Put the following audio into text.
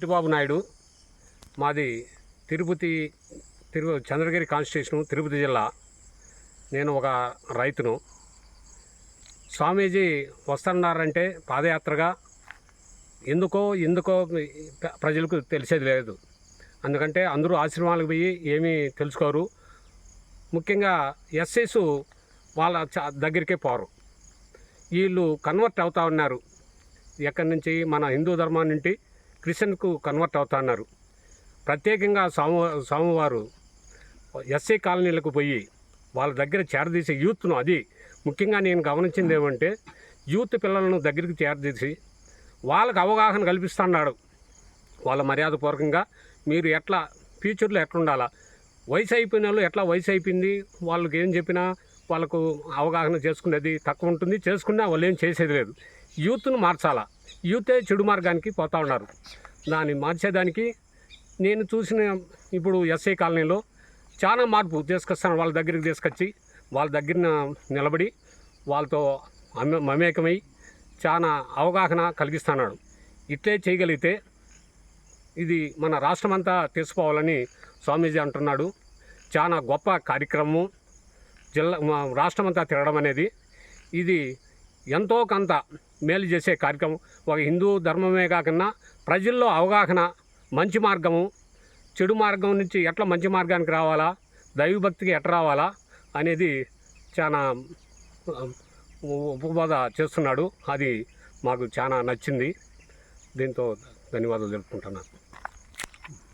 చిట్టిబాబు నాయుడు మాది తిరుపతి తిరు చంద్రగిరి కాన్స్టిట్యూషన్ తిరుపతి జిల్లా. నేను ఒక రైతును. స్వామీజీ వస్తున్నారంటే పాదయాత్రగా. ఎందుకో ఎందుకో ప్రజలకు తెలిసేది లేదు. ఎందుకంటే అందరూ ఆశ్రమాలకు పోయి ఏమీ తెలుసుకోరు. ముఖ్యంగా ఎస్ఎస్ వాళ్ళ చ- దగ్గరికే పోరు. వీళ్ళు కన్వర్ట్ అవుతా ఉన్నారు. ఎక్కడి నుంచి? మన హిందూ ధర్మం నుండి క్రిస్టియన్కు కన్వర్ట్ అవుతున్నారు ప్రత్యేకంగా స్వామి స్వామివారు ఎస్సీ కాలనీలకు పోయి వాళ్ళ దగ్గర చేరదీసే యూత్ను అది ముఖ్యంగా నేను గమనించింది ఏమంటే యూత్ పిల్లలను దగ్గరికి చేరదీసి వాళ్ళకు అవగాహన కల్పిస్తున్నాడు వాళ్ళ మర్యాదపూర్వకంగా మీరు ఎట్లా ఫ్యూచర్లో ఎట్లా ఉండాలా వయసు అయిపోయిన వాళ్ళు ఎట్లా వయసు అయిపోయింది? వాళ్ళకి ఏం చెప్పినా వాళ్ళకు అవగాహన చేసుకునేది తక్కువ ఉంటుంది. చేసుకున్నా వాళ్ళు ఏం చేసేది లేదు. యూత్ను మార్చాలా? యూతే చెడు మార్గానికి పోతా ఉన్నారు. దాన్ని మార్చేదానికి నేను చూసిన ఇప్పుడు ఎస్ఐ కాలనీలో చాలా మార్పు తీసుకొస్తాను. వాళ్ళ దగ్గరికి తీసుకొచ్చి వాళ్ళ దగ్గర నిలబడి వాళ్ళతో అమ- మమేకమై చాలా అవగాహన కలిగిస్తున్నాడు ఇట్లే చేయగలిగితే ఇది మన రాష్ట్రమంతా తీసుకోవాలని స్వామీజీ అంటున్నాడు. చాలా గొప్ప కార్యక్రమం. జిల్లా మా రాష్ట్రమంతా తిరగడం అనేది ఇది ఎంతో కొంత మేలు చేసే కార్యక్రమం. ఒక హిందూ ధర్మమే కాకుండా ప్రజల్లో అవగాహన మంచి మార్గము. చెడు మార్గం నుంచి ఎట్లా మంచి మార్గానికి రావాలా? దైవభక్తికి ఎట్లా రావాలా? అనేది చాలా ఉపబోధ చేస్తున్నాడు. అది మాకు చాలా నచ్చింది. దీంతో ధన్యవాదాలు తెలుపుకుంటున్నాను.